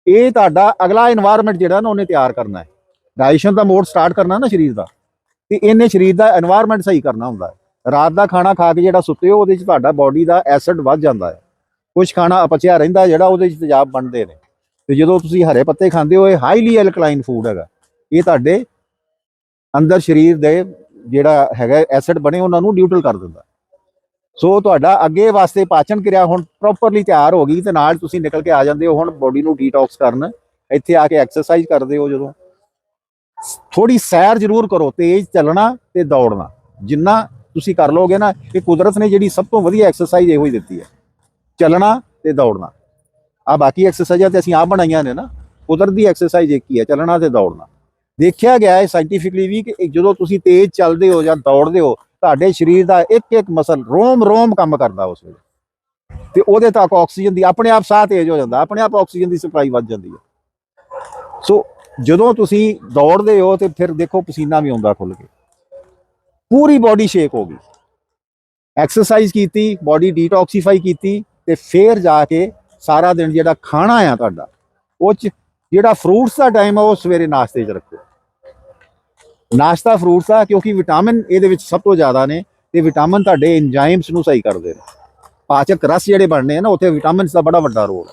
ਇਹ ਤੁਹਾਡਾ ਅਗਲਾ এনवायरमेंट ਜਿਹੜਾ ਨਾ ਉਹਨੇ ਤਿਆਰ ਕਰਨਾ ਹੈ। ਡਾਈਸ਼ਨ ਦਾ ਮੋਡ ਸਟਾਰਟ ਕਰਨਾ ਨਾ ਸਰੀਰ ਦਾ, ਤੇ ਇਹਨੇ ਸਰੀਰ ਦਾ এনवायरमेंट ਸਹੀ ਕਰਨਾ ਹੁੰਦਾ ਹੈ। ਰਾਤ ਦਾ ਖਾਣਾ ਖਾ ਕੇ ਜਿਹੜਾ ਸੁੱਤੇ ਹੋ, ਉਹਦੇ ਵਿੱਚ ਤੁਹਾਡਾ ਬਾਡੀ ਦਾ ਐਸਿਡ ਵੱਧ ਜਾਂਦਾ ਹੈ। ਕੁਝ ਖਾਣਾ ਅਪਚਿਆ ਰਹਿੰਦਾ ਜਿਹੜਾ ਉਹਦੇ 'ਚ ਤੇਜ਼ਾਬ ਬਣਦੇ ਨੇ। ਤੇ ਜਦੋਂ ਤੁਸੀਂ ਹਰੇ ਪੱਤੇ ਖਾਂਦੇ ਹੋ, ਇਹ ਹਾਈਲੀ ਐਲਕਲਾਈਨ ਫੂਡ ਹੈਗਾ। ਇਹ ਤੁਹਾਡੇ ਅੰਦਰ ਸਰੀਰ ਦੇ ਜਿਹੜਾ ਹੈਗਾ ਐਸਿਡ ਬਣੇ, ਉਹਨਾਂ ਨੂੰ ਨਿਊਟਰਲ ਕਰ ਦਿੰਦਾ। ਸੋ ਤੁਹਾਡਾ ਅੱਗੇ ਵਾਸਤੇ ਪਾਚਨ ਕਿਰਿਆ ਹੁਣ ਪ੍ਰੋਪਰਲੀ ਤਿਆਰ ਹੋ ਗਈ ਤੇ ਨਾਲ ਤੁਸੀਂ ਨਿਕਲ ਕੇ ਆ ਜਾਂਦੇ ਹੋ, ਹੁਣ ਬੋਡੀ ਨੂੰ ਡੀਟੌਕਸ ਕਰਨ। ਇੱਥੇ ਆ ਕੇ ਐਕਸਰਸਾਈਜ਼ ਕਰਦੇ ਹੋ ਜਦੋਂ। ਥੋੜੀ ਸੈਰ ਜ਼ਰੂਰ ਕਰੋ, ਤੇਜ਼ ਚੱਲਣਾ ਤੇ ਦੌੜਨਾ। ਜਿੰਨਾ ਤੁਸੀਂ ਕਰ ਲੋਗੇ ਨਾ, ਇਹ ਕੁਦਰਤ ਨੇ ਜਿਹੜੀ ਸਭ ਤੋਂ ਵਧੀਆ ਐਕਸਰਸਾਈਜ਼ ਇਹੋ ਹੀ ਦਿੱਤੀ ਹੈ। ਚੱਲਣਾ ਤੇ ਦੌੜਨਾ। ਆ ਬਾਕੀ ਐਕਸਰਸਾਈਜ਼ਾਂ ਤੇ ਅਸੀਂ ਆਪ ਬਣਾਈਆਂ ਨੇ ਨਾ, ਕੁਦਰਤੀ ਐਕਸਰਸਾਈਜ਼ ਇੱਕ ਹੀ ਹੈ, ਚੱਲਣਾ ਤੇ ਦੌੜਨਾ। ਦੇਖਿਆ ਗਿਆ ਹੈ ਸਾਇੰਟੀਫਿਕਲੀ ਵੀ ਕਿ ਜਦੋਂ ਤੁਸੀਂ ਤੇਜ਼ ਚੱਲਦੇ ਹੋ ਜਾਂ ਦੌੜਦੇ ਹੋ, ਤੁਹਾਡੇ ਸਰੀਰ ਦਾ ਇੱਕ ਇੱਕ ਮਸਲ ਰੋਮ ਰੋਮ ਕੰਮ ਕਰਦਾ ਉਸ ਵੇਲੇ। ਤੇ ਉਹਦੇ ਤੱਕ ਆਕਸੀਜਨ ਦੀ ਆਪਣੇ ਆਪ ਸਾਹ ਤੇਜ਼ ਹੋ ਜਾਂਦਾ, ਆਪਣੇ ਆਪ ਆਕਸੀਜਨ ਦੀ ਸਪਲਾਈ ਵੱਧ ਜਾਂਦੀ ਹੈ। ਸੋ ਜਦੋਂ ਤੁਸੀਂ ਦੌੜਦੇ ਹੋ ਤੇ ਫਿਰ ਦੇਖੋ ਪਸੀਨਾ ਵੀ ਆਉਂਦਾ ਖੁੱਲ ਕੇ। ਪੂਰੀ ਬਾਡੀ ਸ਼ੇਕ ਹੋ ਗਈ। ਐਕਸਰਸਾਈਜ਼ ਕੀਤੀ ਬਾਡੀ ਡੀਟੌਕਸੀਫਾਈ ਕੀਤੀ ਤੇ ਫਿਰ ਜਾ ਕੇ ਸਾਰਾ ਦਿਨ ਜਿਹੜਾ ਖਾਣਾ ਆ ਤੁਹਾਡਾ, ਉਹ ਚ ਜਿਹੜਾ ਫਰੂਟਸ ਦਾ ਟਾਈਮ ਆ, ਉਹ ਸਵੇਰੇ ਨਾਸ਼ਤੇ 'ਚ ਰੱਖੋ। ਨਾਸ਼ਤਾ ਫਰੂਟਸ ਦਾ ਕਿਉਂਕਿ ਵਿਟਾਮਿਨ ਇਹਦੇ ਵਿੱਚ ਸਭ ਤੋਂ ਜ਼ਿਆਦਾ ਨੇ ਤੇ ਵਿਟਾਮਿਨ ਤੁਹਾਡੇ ਐਂਜ਼ਾਈਮਸ ਨੂੰ ਸਹੀ ਕਰਦੇ ਨੇ। ਪਾਚਕ ਰਸ ਜਿਹੜੇ ਬਣਨੇ ਆ ਨਾ, ਉੱਥੇ ਵਿਟਾਮਿਨਸ ਦਾ ਬੜਾ ਵੱਡਾ ਰੋਲ ਹੈ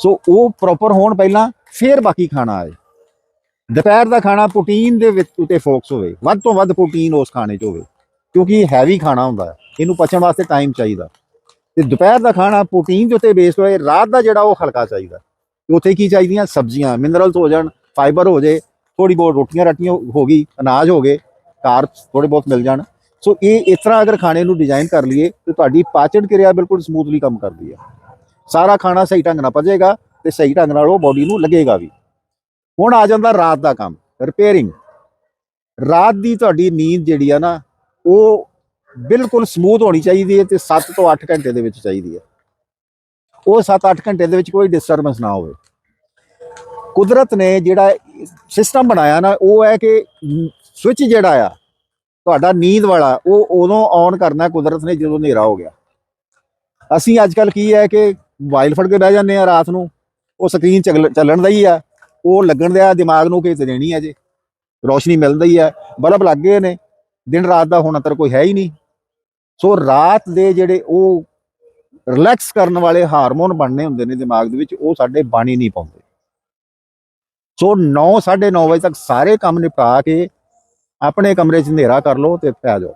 ਸੋ ਉਹ ਪ੍ਰੋਪਰ ਹੋਣ ਪਹਿਲਾਂ ਫਿਰ ਬਾਕੀ ਖਾਣਾ ਆਏ। ਦੁਪਹਿਰ ਦਾ ਖਾਣਾ ਪ੍ਰੋਟੀਨ ਦੇ ਵਿੱਚ ਉਤੇ ਫੋਕਸ ਹੋਵੇ, ਵੱਧ ਤੋਂ ਵੱਧ ਪ੍ਰੋਟੀਨ ਉਸ ਖਾਣੇ 'ਚ ਹੋਵੇ, ਕਿਉਂਕਿ ਹੈਵੀ ਖਾਣਾ ਹੁੰਦਾ ਇਹਨੂੰ ਪਚਣ ਵਾਸਤੇ ਟਾਈਮ ਚਾਹੀਦਾ। ਤੇ ਦੁਪਹਿਰ ਦਾ ਖਾਣਾ ਪ੍ਰੋਟੀਨ ਦੇ ਉੱਤੇ ਬੇਸਡ ਹੋਏ, ਰਾਤ ਦਾ ਜਿਹੜਾ ਉਹ ਹਲਕਾ ਚਾਹੀਦਾ। ਤੇ ਉੱਥੇ ਕੀ ਚਾਹੀਦੀਆਂ? ਸਬਜ਼ੀਆਂ ਮਿਨਰਲਸ ਹੋ ਜਾਣ ਫਾਈਬਰ ਹੋ ਜੇ ਥੋੜੀ ਬਹੁਤ ਰੋਟੀਆਂ ਰਾਟੀਆਂ ਹੋ ਗਈ, ਅਨਾਜ ਹੋ ਗਏ ਕਾਰਬਸ ਥੋੜੇ ਬਹੁਤ ਮਿਲ ਜਾਣ। ਸੋ ਇਹ ਇਸ ਤਰ੍ਹਾਂ ਅਗਰ ਖਾਣੇ ਨੂੰ ਡਿਜ਼ਾਈਨ ਕਰ ਲਈਏ, ਤੇ ਤੁਹਾਡੀ ਪਾਚਨ ਕਿਰਿਆ ਬਿਲਕੁਲ ਸਮੂਥਲੀ ਕੰਮ ਕਰਦੀ ਹੈ। ਸਾਰਾ ਖਾਣਾ ਸਹੀ ਢੰਗ ਨਾਲ ਪਚੇਗਾ ਤੇ ਸਹੀ ਢੰਗ ਨਾਲ ਉਹ ਬਾਡੀ ਨੂੰ ਲੱਗੇਗਾ ਵੀ। ਹੁਣ ਆ ਜਾਂਦਾ ਰਾਤ ਦਾ ਕੰਮ ਰਿਪੇਅਰਿੰਗ ਰਾਤ ਦੀ ਤੁਹਾਡੀ ਨੀਂਦ ਜਿਹੜੀ ਆ ਨਾ, ਉਹ ਬਿਲਕੁਲ ਸਮੂਥ ਹੋਣੀ ਚਾਹੀਦੀ ਹੈ ਤੇ 7 ਤੋਂ 8 ਘੰਟੇ ਦੇ ਵਿੱਚ ਚਾਹੀਦੀ ਹੈ। ਉਹ 7-8 ਘੰਟੇ ਦੇ ਵਿੱਚ ਕੋਈ ਡਿਸਟਰਬੈਂਸ ਨਾ ਹੋਵੇ। ਕੁਦਰਤ ਨੇ ਜਿਹੜਾ ਸਿਸਟਮ ਬਣਾਇਆ ਨਾ, ਉਹ ਹੈ ਕਿ ਸਵਿਚ ਜਿਹੜਾ ਆ, ਤੁਹਾਡਾ ਨੀਂਦ ਵਾਲਾ, ਉਹ ਉਦੋਂ ਔਨ ਕਰਨਾ ਕੁਦਰਤ ਨੇ ਜਦੋਂ ਹਨੇਰਾ ਹੋ ਗਿਆ। ਅਸੀਂ ਅੱਜ ਕੱਲ ਕੀ ਹੈ ਕਿ ਮੋਬਾਈਲ ਫੜ ਕੇ ਬਹਿ ਜਾਂਦੇ ਆ ਰਾਤ ਨੂੰ, ਉਹ ਸਕਰੀਨ ਚੱਲਣ ਦਾ ਹੀ ਆ। ਉਹ ਲੱਗਣ ਦਾ ਦਿਮਾਗ ਨੂੰ ਕਿਤੇ ਦੇਣੀ ਹੈ ਜੇ। ਰੋਸ਼ਨੀ ਮਿਲਦੀ ਹੀ ਹੈ ਬਲਬ ਲੱਗ ਗਏ ਨੇ। ਦਿਨ ਰਾਤ ਦਾ ਹੁਣ ਅੰਤਰ ਕੋਈ ਹੈ ਹੀ ਨਹੀਂ। ਸੋ ਰਾਤ ਦੇ ਜਿਹੜੇ ਉਹ ਰਿਲੈਕਸ ਕਰਨ ਵਾਲੇ ਹਾਰਮੋਨ ਬਣਨੇ ਹੁੰਦੇ ਨੇ ਦਿਮਾਗ ਦੇ ਵਿੱਚ, ਉਹ ਸਾਡੇ ਬਾਣੀ ਨਹੀਂ ਪਾਉਂਦੇ। ਸੋ 9 9:30 ਵਜੇ ਤੱਕ ਸਾਰੇ ਕੰਮ ਨਿਪਟਾ ਕੇ ਆਪਣੇ ਕਮਰੇ 'ਚ ਹਨੇਰਾ ਕਰ ਲਓ ਤੇ ਪੈ ਜਾਓ।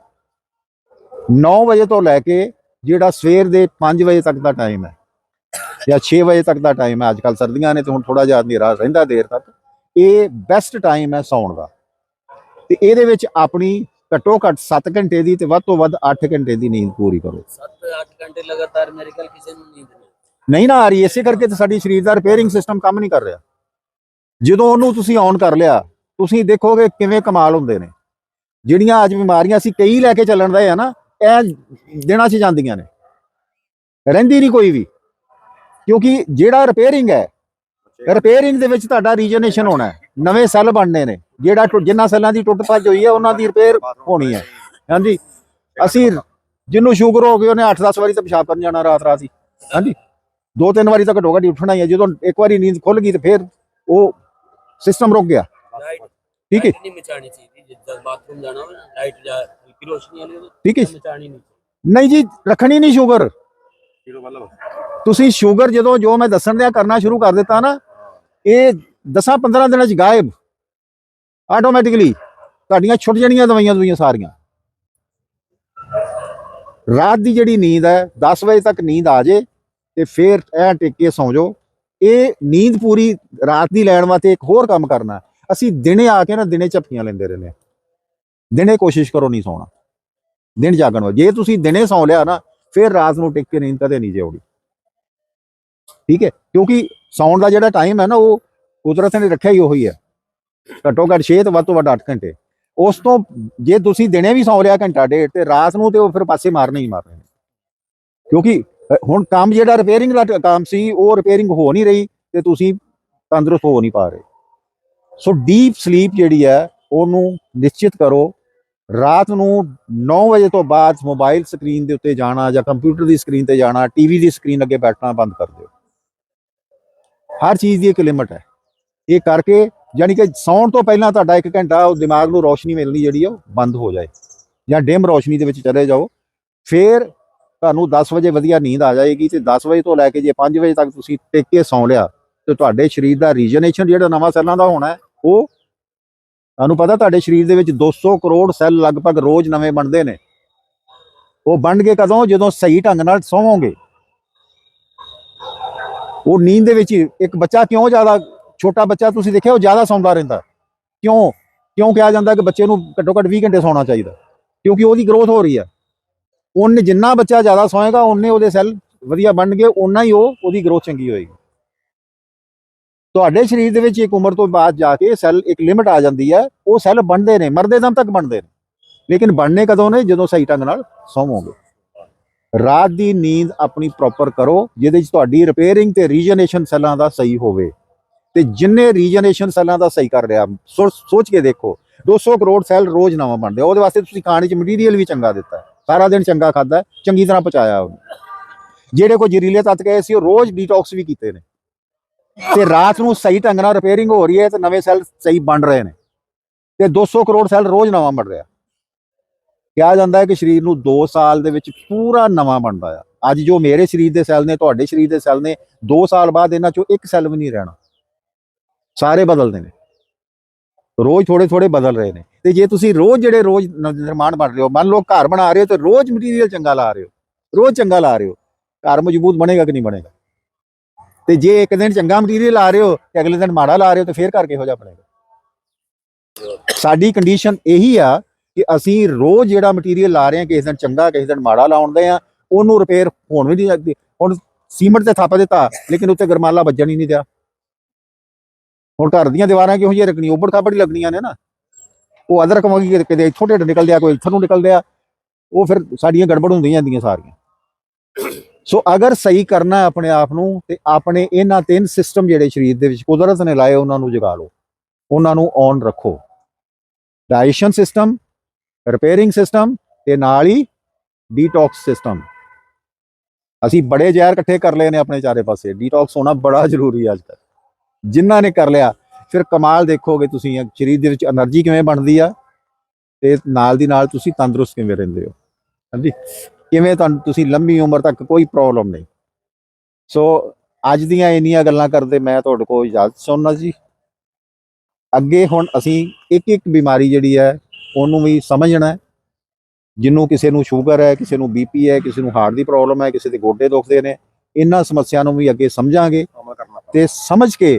9 ਵਜੇ ਤੋਂ ਲੈ ਕੇ ਜਿਹੜਾ ਸਵੇਰ ਦੇ 5 ਵਜੇ ਤੱਕ ਦਾ ਟਾਈਮ ਹੈ ਜਾਂ 6 ਵਜੇ ਤੱਕ ਦਾ ਟਾਈਮ ਹੈ ਅੱਜ ਕੱਲ ਸਰਦੀਆਂ ਨੇ ਤੇ ਹੁਣ ਥੋੜਾ ਜਿਹਾ ਹਨੇਰਾ ਰਹਿੰਦਾ ਦੇਰ ਤੱਕ, ਇਹ ਬੈਸਟ ਟਾਈਮ ਹੈ ਸੌਣ ਦਾ। ਤੇ ਇਹਦੇ ਵਿੱਚ ਆਪਣੀ ਘੱਟੋ ਘੱਟ 7 ਘੰਟੇ ਦੀ ਤੇ ਵੱਧ ਤੋਂ ਵੱਧ 8 ਘੰਟੇ ਦੀ ਨੀਂਦ ਪੂਰੀ ਕਰੋ। 7-8 ਘੰਟੇ ਲਗਾਤਾਰ ਮੇਰੇ ਕੋਲ ਕਿਸੇ ਨੂੰ ਨੀਂਦ ਨਹੀਂ। ਨਹੀਂ ਨਾ ਆ ਰਹੀ ਇਸੇ ਕਰਕੇ ਤਾਂ ਸਾਡੀ ਸਰੀਰ ਦਾ ਰਿਪੇਅਰਿੰਗ ਸਿਸਟਮ ਕੰਮ ਨਹੀਂ ਕਰ ਰਿਹਾ। ਜਦੋਂ ਉਹਨੂੰ ਤੁਸੀਂ ਔਨ ਕਰ ਲਿਆ ਤੁਸੀਂ ਦੇਖੋਗੇ ਕਿਵੇਂ ਕਮਾਲ ਹੁੰਦੇ ਨੇ। ਜਿਹੜੀਆਂ ਅੱਜ ਬਿਮਾਰੀਆਂ ਸੀ ਕਈ ਲੈ ਕੇ ਚੱਲਣ ਦਾ ਆ ਨਾ ਇਹ ਦਿਨਾਂ 'ਚ ਜਾਂਦੀਆਂ ਨੇ। ਰਹਿੰਦੀ ਨਹੀਂ ਕੋਈ ਵੀ। ਕਿਉਂਕਿ ਜਿਹੜਾ ਰਿਪੇਅਰਿੰਗ ਹੈ ਰਿਪੇਅਰਿੰਗ ਦੇ ਵਿੱਚ ਤੁਹਾਡਾ ਰੀਜਨਰੇਸ਼ਨ ਹੋਣਾ ਹੈ। ਨਵੇਂ ਸੈੱਲ ਬਣਨੇ ਨੇ। ਜਿਹੜਾ ਜਿਨ੍ਹਾਂ ਸੈੱਲਾਂ ਦੀ ਟੁੱਟ ਭੱਜ ਹੋਈ ਹੈ ਉਹਨਾਂ ਦੀ ਰਿਪੇਅਰ ਹੋਣੀ ਹੈ। ਹਾਂਜੀ। ਅਸੀਂ ਜਿਹਨੂੰ ਸ਼ੂਗਰ ਹੋ ਗਈ ਉਹਨੇ 8-10 ਵਾਰੀ ਤਾਂ ਪਿਸ਼ਾਬ ਕਰਨ ਜਾਣਾ ਰਾਤ ਰਾਤ ਹੀ। ਹਾਂਜੀ। ਦੋ ਤਿੰਨ ਵਾਰੀ ਤਾਂ ਘੱਟੋ ਘੱਟ ਉੱਠਣਾ ਹੀ ਹੈ। ਜਦੋਂ ਇੱਕ ਵਾਰੀ ਨੀਂਦ ਖੁੱਲ ਗਈ ਤੇ ਫਿਰ ਉਹ ਸਿਸਟਮ ਰੁਕ ਗਿਆ। ਠੀਕ ਹੈ। ਨਹੀਂ ਮਚਾਣੀ ਚਾਹੀਦੀ। ਜਿੱਦਾਂ ਬਾਥਰੂਮ ਜਾਣਾ ਹੋਵੇ ਲਾਈਟ ਜਾਂ ਰੋਸ਼ਨੀ ਵਾਲੀ ਠੀਕ ਹੈ। ਮਚਾਣੀ ਨਹੀਂ ਨਹੀਂ ਜੀ ਰੱਖਣੀ ਨਹੀਂ ਸ਼ੂਗਰ। ਤੁਸੀਂ ਸ਼ੂਗਰ ਜਦੋਂ ਜੋ ਮੈਂ ਦੱਸਣ ਦਿਆ ਕਰਨਾ ਸ਼ੁਰੂ ਕਰ ਦਿੱਤਾ ਨਾ ਇਹ 10-15 ਦਿਨਾਂ ਚ ਗਾਇਬ। ਆਟੋਮੈਟਿਕਲੀ ਤੁਹਾਡੀਆਂ ਛੁੱਟ ਜਾਣੀਆਂ, ਦਵਾਈਆਂ ਦਵਾਈਆਂ ਸਾਰੀਆਂ। ਰਾਤ ਦੀ ਜਿਹੜੀ ਨੀਂਦ ਹੈ 10 ਵਜੇ ਤੱਕ ਨੀਂਦ ਆ ਜੇ ਤੇ ਫਿਰ ਐ ਟਿਕ ਕੇ ਸੌਂ ਜਾਓ। ਇਹ ਨੀਂਦ ਪੂਰੀ ਰਾਤ ਦੀ ਲੈਣ ਵਾਸਤੇ ਇੱਕ ਹੋਰ ਕੰਮ ਕਰਨਾ ਅਸੀਂ ਦਿਨੇ ਆ ਕੇ ਨਾ ਦਿਨੇ ਝੱਪੀਆਂ ਲੈਂਦੇ ਰਹਿੰਦੇ ਹਾਂ। ਦਿਨੇ ਕੋਸ਼ਿਸ਼ ਕਰੋ ਨਹੀਂ ਸੌਣਾ। ਦਿਨ ਜਾਗਣ ਵਾ ਜੇ ਤੁਸੀਂ ਦਿਨੇ ਸੌਂ ਲਿਆ ਨਾ, ਫਿਰ ਰਾਤ ਨੂੰ ਟਿਕ ਕੇ ਨੀਂਦ ਕਦੇ ਨਹੀਂ ਜੇ ਠੀਕ ਹੈ? ਕਿਉਂਕਿ ਸੌਣ ਦਾ ਜਿਹੜਾ ਟਾਈਮ ਹੈ ਨਾ, ਉਹ ਕੁਦਰਤ ਨੇ ਰੱਖਿਆ ਹੀ ਉਹੀ ਹੈ। ਘੱਟੋ ਘੱਟ 6 ਤੋਂ ਵੱਧ ਤੋਂ ਵੱਧ 8 ਘੰਟੇ। ਉਸ ਤੋਂ ਜੇ ਤੁਸੀਂ ਦਿਨੇ ਵੀ ਸੌਂ ਲਿਆ ਘੰਟਾ ਡੇਢ ਤੇ ਰਾਤ ਨੂੰ ਤੇ ਉਹ ਫਿਰ ਪਾਸੇ ਮਾਰਨੇ ਹੀ ਮਾਰਨੇ ਨੇ। ਕਿਉਂਕਿ ਹੁਣ ਕੰਮ ਜਿਹੜਾ ਰਿਪੇਅਰਿੰਗ ਦਾ ਟ- ਕੰਮ ਸੀ, ਉਹ ਰਿਪੇਅਰਿੰਗ ਹੋ ਨਹੀਂ ਰਹੀ ਤੇ ਤੁਸੀਂ ਤੰਦਰੁਸਤ ਹੋ ਨਹੀਂ ਪਾ ਰਹੇ। ਸੋ ਡੀਪ ਸਲੀਪ ਜਿਹੜੀ ਹੈ, ਉਹਨੂੰ ਨਿਸ਼ਚਿਤ ਕਰੋ। ਰਾਤ ਨੂੰ 9 ਵਜੇ ਤੋਂ ਬਾਅਦ ਮੋਬਾਈਲ ਸਕਰੀਨ ਦੇ ਉੱਤੇ ਜਾਣਾ ਜਾਂ ਕੰਪਿਊਟਰ ਦੀ ਸਕਰੀਨ ਤੇ ਜਾਣਾ ਟੀਵੀ ਦੀ ਸਕਰੀਨ ਅੱਗੇ ਬੈਠਣਾ ਬੰਦ ਕਰ ਦਿਓ। ਹਰ ਚੀਜ਼ ਦੀ ਇੱਕ ਲਿਮਟ ਹੈ। ਇਹ ਕਰਕੇ ਯਾਨੀ ਕਿ ਸੌਣ ਤੋਂ ਪਹਿਲਾਂ ਤੁਹਾਡਾ 1 ਘੰਟਾ ਉਹ ਦਿਮਾਗ ਨੂੰ ਰੋਸ਼ਨੀ ਮਿਲਣੀ ਜਿਹੜੀ ਆ ਉਹ ਬੰਦ ਹੋ ਜਾਏ ਜਾਂ ਡਿਮ ਰੋਸ਼ਨੀ ਦੇ ਵਿੱਚ ਚਲੇ ਜਾਓ। ਫਿਰ ਤੁਹਾਨੂੰ 10 ਵਜੇ ਵਧੀਆ ਨੀਂਦ ਆ ਜਾਏਗੀ ਤੇ 10 ਵਜੇ ਤੋਂ ਲੈ ਕੇ ਜੇ 5 ਵਜੇ ਤੱਕ ਤੁਸੀਂ ਟਿਕ ਕੇ ਸੌਂ ਲਿਆ ਤੇ ਤੁਹਾਡੇ ਸਰੀਰ ਦਾ ਰੀਜਨੇਸ਼ਨ ਜਿਹੜਾ ਨਵਾਂ ਸੈੱਲਾਂ ਦਾ ਹੋਣਾ, ਉਹ ਤੁਹਾਨੂੰ ਪਤਾ ਤੁਹਾਡੇ ਸਰੀਰ ਦੇ ਵਿੱਚ 200 ਕਰੋੜ ਸੈੱਲ ਲਗਭਗ ਰੋਜ਼ ਨਵੇਂ ਬਣਦੇ ਨੇ। ਉਹ ਬਣ ਬਣਨਗੇ ਕਦੋਂ? ਜਦੋਂ ਸਹੀ ਢੰਗ ਨਾਲ ਸੌਵੋਗੇ। ਉਹ ਨੀਂਦ ਦੇ ਵਿੱਚ ਇੱਕ ਬੱਚਾ ਕਿਉਂ ਜ਼ਿਆਦਾ ਛੋਟਾ ਬੱਚਾ ਤੁਸੀਂ ਦੇਖਿਆ, ਉਹ ਜ਼ਿਆਦਾ ਸੌਂਦਾ ਰਹਿੰਦਾ। ਕਿਉਂ? ਕਿਉਂ ਕਿਹਾ ਜਾਂਦਾ ਕਿ ਬੱਚੇ ਨੂੰ ਘੱਟੋ ਘੱਟ 20 ਘੰਟੇ ਸੌਣਾ ਚਾਹੀਦਾ? ਕਿਉਂਕਿ ਉਹਦੀ ਗਰੋਥ ਹੋ ਰਹੀ ਹੈ। ਉਹਨੇ ਜਿੰਨਾ ਬੱਚਾ ਜ਼ਿਆਦਾ ਸੌਏਗਾ, ਉਹਨੇ ਉਹਦੇ ਸੈੱਲ ਵਧੀਆ ਬਣਨਗੇ ਓਨਾ ਹੀ ਉਹ ਉਹਦੀ ਗਰੋਥ ਚੰਗੀ ਹੋਏਗੀ। ਤੁਹਾਡੇ ਸਰੀਰ ਦੇ ਵਿੱਚ ਇੱਕ ਉਮਰ ਤੋਂ ਬਾਅਦ ਜਾ ਕੇ ਸੈੱਲ ਇੱਕ ਲਿਮਿਟ ਆ ਜਾਂਦੀ ਹੈ। ਉਹ ਸੈੱਲ ਬਣਦੇ ਨੇ, ਮਰਦੇ ਦਮ ਤੱਕ ਬਣਦੇ ਨੇ। ਲੇਕਿਨ ਬਣਨੇ ਕਦੋਂ ਨੇ? ਜਦੋਂ ਸਹੀ ਢੰਗ ਨਾਲ ਸੌਵੋਗੇ। ਰਾਤ ਦੀ ਨੀਂਦ ਆਪਣੀ ਪ੍ਰੋਪਰ ਕਰੋ, ਜਿਹਦੇ ਵਿੱਚ ਤੁਹਾਡੀ ਰਿਪੇਅਰਿੰਗ ਤੇ ਰੀਜਨਰੇਸ਼ਨ ਸੈੱਲਾਂ ਦਾ ਸਹੀ ਹੋਵੇ। ਤੇ ਜਿੰਨੇ ਰੀਜਨਰੇਸ਼ਨ ਸੈੱਲਾਂ ਦਾ ਸਹੀ ਕਰ ਰਿਹਾ ਸੋ- ਸੋਚ ਕੇ ਦੇਖੋ 200 ਕਰੋੜ ਸੈੱਲ ਰੋਜ਼ ਨਵਾਂ ਬਣਦੇ ਆ। ਉਹਦੇ ਵਾਸਤੇ ਤੁਸੀਂ ਖਾਣੇ 'ਚ ਮਟੀਰੀਅਲ ਵੀ ਚੰਗਾ ਦਿੱਤਾ ਸਾਰਾ ਦਿਨ ਚੰਗਾ ਖਾਦਾ ਚੰਗੀ ਤਰ੍ਹਾਂ ਪਚਾਇਆ ਉਹਨੂੰ। ਜਿਹੜੇ ਕੋਈ ਜ਼ਹਿਰੀਲੇ ਤੱਤ ਗਏ ਸੀ, ਉਹ ਰੋਜ਼ ਡੀਟੌਕਸ ਵੀ ਕੀਤੇ ਨੇ। ਤੇ ਰਾਤ ਨੂੰ ਸਹੀ ਢੰਗ ਨਾਲ ਰਿਪੇਅਰਿੰਗ ਹੋ ਰਹੀ ਹੈ ਤੇ ਨਵੇਂ ਸੈੱਲ ਸਹੀ ਬਣ ਰਹੇ ਨੇ। ਤੇ 200 ਕਰੋੜ ਸੈੱਲ ਰੋਜ਼ ਨਵਾਂ ਬਣ ਰਿਹਾ। ਕਿਹਾ ਜਾਂਦਾ ਹੈ ਕਿ ਸਰੀਰ ਨੂੰ 2 ਸਾਲ ਦੇ ਵਿੱਚ ਪੂਰਾ ਨਵਾਂ ਬਣਦਾ ਆ। ਅੱਜ ਜੋ ਮੇਰੇ ਸਰੀਰ ਦੇ ਸੈੱਲ ਨੇ, ਤੁਹਾਡੇ ਸਰੀਰ ਦੇ ਸੈੱਲ ਨੇ 2 ਸਾਲ ਬਾਅਦ ਇਹਨਾਂ ਚੋਂ ਇੱਕ ਸੈੱਲ ਵੀ ਨਹੀਂ ਰਹਿਣਾ। ਸਾਰੇ ਬਦਲਦੇ ਨੇ ਰੋਜ਼ ਥੋੜੇ ਥੋੜੇ ਬਦਲ ਰਹੇ ਨੇ। ਤੇ ਜੇ ਤੁਸੀਂ ਰੋਜ਼ ਜਿਹੜੇ ਰੋਜ਼ ਨਿਰਮਾਣ ਬਣ ਰਹੇ ਹੋ, ਮੰਨ ਲਓ ਘਰ ਬਣਾ ਰਹੇ ਹੋ ਤੇ ਰੋਜ਼ ਮਟੀਰੀਅਲ ਚੰਗਾ ਲਾ ਰਹੇ ਹੋ, ਰੋਜ਼ ਚੰਗਾ ਲਾ ਰਹੇ ਹੋ, ਘਰ ਮਜ਼ਬੂਤ ਬਣੇਗਾ ਕਿ ਨਹੀਂ ਬਣੇਗਾ? ਤੇ ਜੇ ਇੱਕ ਦਿਨ ਚੰਗਾ ਮਟੀਰੀਅਲ ਲਾ ਰਹੇ ਹੋ ਤੇ ਅਗਲੇ ਦਿਨ ਮਾੜਾ ਲਾ ਰਹੇ ਹੋ ਤੇ ਫੇਰ ਕਰਕੇ ਕਿਹੋ ਜਿਹਾ ਬਣੇਗਾ? ਸਾਡੀ ਕੰਡੀਸ਼ਨ ਇਹੀ ਆ ਕਿ ਅਸੀਂ ਰੋਜ਼ ਜਿਹੜਾ ਮਟੀਰੀਅਲ ਲਾ ਰਹੇ ਹਾਂ, ਕਿਸੇ ਦਿਨ ਚੰਗਾ, ਕਿਸੇ ਦਿਨ ਮਾੜਾ ਲਾਉਂਦੇ ਆ ਉਹਨੂੰ ਰਿਪੇਅਰ ਹੋਣ ਵੀ ਨਹੀਂ ਲੱਗਦੀ ਹੁਣ ਸੀਮੈਂਟ ਤੇ ਥੱਪ ਦਿੱਤਾ, ਲੇਕਿਨ ਉੱਤੇ ਗਰਮਾਲਾ ਵੱਜਣ ਹੀ ਨਹੀਂ ਦਿਆ। ਹੁਣ ਘਰ ਦੀਆਂ ਦੀਵਾਰਾਂ ਕਿਹੋ ਜਿਹੀਆਂ ਰੱਖਣੀ ਉੱਬੜ ਖਾਬੜ ਲੱਗਣੀਆਂ ਨੇ ਨਾ। ਉਹ ਅਦਰਕ ਵਾਂਗੀ ਕਿਤੇ- ਇੱਥੋਂ ਢਿੱਡ ਨਿਕਲਦੇ ਆ ਕੋਈ ਇੱਥੋਂ ਨੂੰ ਨਿਕਲਦੇ ਆ ਉਹ ਫਿਰ ਸਾਡੀਆਂ ਗੜਬੜ ਹੁੰਦੀਆਂ ਜਾਂਦੀਆਂ ਸਾਰੀਆਂ। ਸੋ ਅਗਰ ਸਹੀ ਕਰਨਾ ਆਪਣੇ ਆਪ ਨੂੰ ਤੇ ਆਪਣੇ ਇਹਨਾਂ ਤਿੰਨ ਸਿਸਟਮ ਜਿਹੜੇ ਸਰੀਰ ਦੇ ਵਿੱਚ ਕੁਦਰਤ ਨੇ ਲਾਏ, ਉਹਨਾਂ ਨੂੰ ਜਗਾ ਲਓ। ਉਹਨਾਂ ਨੂੰ ਔਨ ਰੱਖੋ। ਡਾਈਜੈਸ਼ਨ ਸਿਸਟਮ ਰਿਪੇਅਰਿੰਗ ਸਿਸਟਮ ਤੇ ਨਾਲ ਹੀ ਡੀਟੌਕਸ ਸਿਸਟਮ ਅਸੀਂ ਬੜੇ ਜ਼ਹਿਰ ਇਕੱਠੇ ਕਰ ਲਏ ਨੇ ਆਪਣੇ ਚਾਰੇ ਪਾਸੇ। ਡੀਟੌਕਸ ਹੋਣਾ ਬੜਾ ਜ਼ਰੂਰੀ ਹੈ ਅੱਜ ਕੱਲ੍ਹ। ਜਿਨ੍ਹਾਂ ਨੇ ਕਰ ਲਿਆ ਫਿਰ ਕਮਾਲ ਦੇਖੋਗੇ ਤੁਸੀਂ ਸਰੀਰ ਦੇ ਵਿੱਚ એનર્ਜੀ ਕਿਵੇਂ ਬਣਦੀ ਆ ਤੇ ਨਾਲ ਦੀ ਨਾਲ ਤੁਸੀਂ ਤੰਦਰੁਸਤ ਕਿਵੇਂ ਰਹਿੰਦੇ ਹੋ ਹਾਂਜੀ? ਕਿਵੇਂ ਤੁਹਾਨੂੰ ਤੁਸੀਂ ਲੰਮੀ ਉਮਰ ਤੱਕ ਕੋਈ ਪ੍ਰੋਬਲਮ ਨਹੀਂ। ਸੋ ਅੱਜ ਦੀਆਂ ਇੰਨੀਆਂ ਗੱਲਾਂ ਕਰਦੇ ਮੈਂ ਤੁਹਾਡੇ ਕੋਲ ਇਜਾਜ਼ਤ ਚਾਹੁੰਦਾ ਜੀ। ਅੱਗੇ ਹੁਣ ਅਸੀਂ ਇੱਕ ਇੱਕ ਬਿਮਾਰੀ ਜਿਹੜੀ ਹੈ ਉਹਨੂੰ ਵੀ ਸਮਝਣਾ ਜਿੰਨੂੰ ਕਿਸੇ ਨੂੰ ਸ਼ੂਗਰ ਹੈ ਕਿਸੇ ਨੂੰ ਬੀਪੀ ਹੈ ਕਿਸੇ ਨੂੰ ਹਾਰਟ ਦੀ ਪ੍ਰੋਬਲਮ ਹੈ ਕਿਸੇ ਦੇ ਗੋਡੇ ਦੁਖਦੇ ਨੇ ਇਹਨਾਂ ਸਮੱਸਿਆ ਨੂੰ ਵੀ ਅੱਗੇ ਸਮਝਾਂਗੇ। ਤੇ ਸਮਝ ਕੇ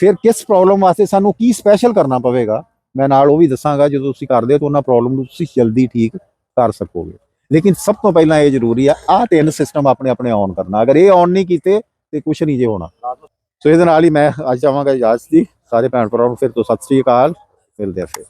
ਫਿਰ ਕਿਸ ਪ੍ਰੋਬਲਮ ਵਾਸਤੇ ਸਾਨੂੰ ਕੀ ਸਪੈਸ਼ਲ ਕਰਨਾ ਪਵੇਗਾ? ਮੈਂ ਨਾਲ ਉਹ ਵੀ ਦੱਸਾਂਗਾ, ਜਦੋਂ ਤੁਸੀਂ ਕਰਦੇ ਹੋ ਤਾਂ ਉਹਨਾਂ ਪ੍ਰੋਬਲਮ ਨੂੰ ਤੁਸੀਂ ਜਲਦੀ ਠੀਕ ਕਰ ਸਕੋਗੇ। ਲੇਕਿਨ ਸਭ ਤੋਂ ਪਹਿਲਾਂ ਇਹ ਜ਼ਰੂਰੀ ਆ, ਆਹ ਤਿੰਨ ਸਿਸਟਮ ਆਪਣੇ ਆਪਣੇ ਔਨ ਕਰਨਾ। ਅਗਰ ਇਹ ਔਨ ਨਹੀਂ ਕੀਤੇ, ਤੇ ਕੁਝ ਨਹੀਂ ਜੇ ਹੋਣਾ। ਸੋ ਇਹਦੇ ਨਾਲ ਹੀ ਮੈਂ ਅੱਜ ਚਾਹਾਂਗਾ ਇਜਾਜ਼ਤ ਦੀ ਸਾਰੇ ਭੈਣ ਭਰਾਵਾਂ ਨੂੰ ਫਿਰ ਤੋਂ ਸਤਿ ਸ੍ਰੀ ਅਕਾਲ, ਮਿਲਦੇ ਆ ਫਿਰ।